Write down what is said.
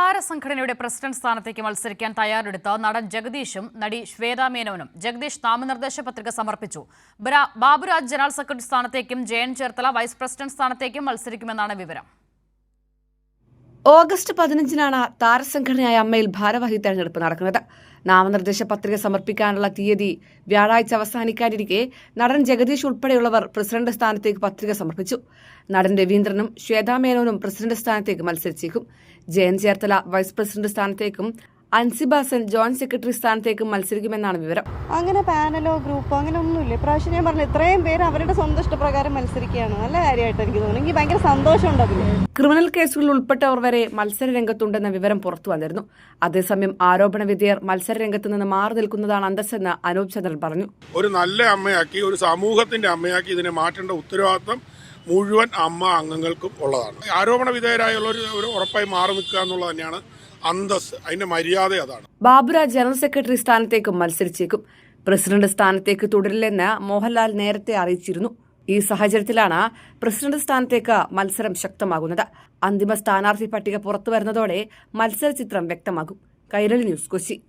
താരസംഘടനയുടെ president സ്ഥാനത്തേക്ക് മത്സരിക്കാൻ തയ്യാറെടുത്ത നടൻ ജഗദീഷും നടി ശ്വേതാ മേനോനും ജഗദീഷ് നാമനിർദ്ദേശ പത്രിക സമർപ്പിച്ചു. ബര- ബാബുരാജ് ജനറൽ സെക്രട്ടറി സ്ഥാനത്തേക്കും ജയൻ ചേർത്തല വൈസ് പ്രസിഡന്റ് സ്ഥാനത്തേക്കും മത്സരിക്കുമെന്നാണ് വിവരം. ഓഗസ്റ്റ് പതിനഞ്ചിനാണ് താരസംഘടനയായ അമ്മയിൽ ഭാരവാഹി തെരഞ്ഞെടുപ്പ് നടക്കുന്നത്. നാമനിർദ്ദേശ പത്രിക സമർപ്പിക്കാനുള്ള തീയതി വ്യാഴാഴ്ച അവസാനിക്കാനിരിക്കെ നടൻ ജഗദീഷ് ഉൾപ്പെടെയുള്ളവർ പ്രസിഡന്റ് സ്ഥാനത്തേക്ക് പത്രിക സമർപ്പിച്ചു. നടൻ രവീന്ദ്രനും ശ്വേതാമേനോനും പ്രസിഡന്റ് സ്ഥാനത്തേക്ക് മത്സരിച്ചേക്കും. ജയൻ ചേർത്തല വൈസ് പ്രസിഡന്റ് സ്ഥാനത്തേക്കും അൻസിബാസൻ ജോയിന്റ് സെക്രട്ടറി സ്ഥാനത്തേക്ക് മത്സരിക്കുമെന്നാണ് വിവരം. അങ്ങനെ പാനലോ ഗ്രൂപ്പോ അങ്ങനെ ഒന്നുമില്ല. ഇപ്രാവശ്യം ഞാൻ പറഞ്ഞു ഇത്രയും പേര് അവരുടെ സ്വന്തം ഇഷ്ടപ്രകാരം മത്സരിക്കുകയാണ്. നല്ല കാര്യമായിട്ട് എനിക്ക് തോന്നുന്നു എനിക്ക് ഭയങ്കര സന്തോഷമുണ്ട് അതിൽ ക്രിമിനൽ കേസുകളിൽ ഉൾപ്പെട്ടവർ വരെ മത്സര രംഗത്തുണ്ടെന്ന വിവരം പുറത്തു വന്നിരുന്നു. അതേസമയം ആരോപണ വിധേയർ മത്സര രംഗത്ത് നിന്ന് മാറി നിൽക്കുന്നതാണ് അന്തസ്സെന്ന് അനൂപ് ചന്ദ്രൻ പറഞ്ഞു. ഒരു നല്ല അമ്മയാക്കി ഒരു സമൂഹത്തിന്റെ അമ്മയാക്കി ഇതിനെ മാറ്റേണ്ട ഉത്തരവാദിത്വം മുഴുവൻ അമ്മ അംഗങ്ങൾക്കും ഉള്ളതാണ്. ആരോപണ വിധേയരായുള്ളവർ ഒരു ഉറപ്പായി മാറി നിൽക്കുക എന്നുള്ളത് തന്നെയാണ് അന്തസ് അതിന്റെ മര്യാദ അതാണ്. ബാബുരാജ് ജനറൽ സെക്രട്ടറി സ്ഥാനത്തേക്ക് മത്സരിച്ചേക്കും. പ്രസിഡന്റ് സ്ഥാനത്തേക്ക് തുടരില്ലെന്ന് മോഹൻലാൽ നേരത്തെ അറിയിച്ചിരുന്നു. ഈ സാഹചര്യത്തിലാണ് പ്രസിഡന്റ് സ്ഥാനത്തേക്ക് മത്സരം ശക്തമാകുന്നത്. അന്തിമ സ്ഥാനാർത്ഥി പട്ടിക പുറത്തുവരുന്നതോടെ മത്സര ചിത്രം വ്യക്തമാകും. കൈരളി ന്യൂസ് കൊച്ചി.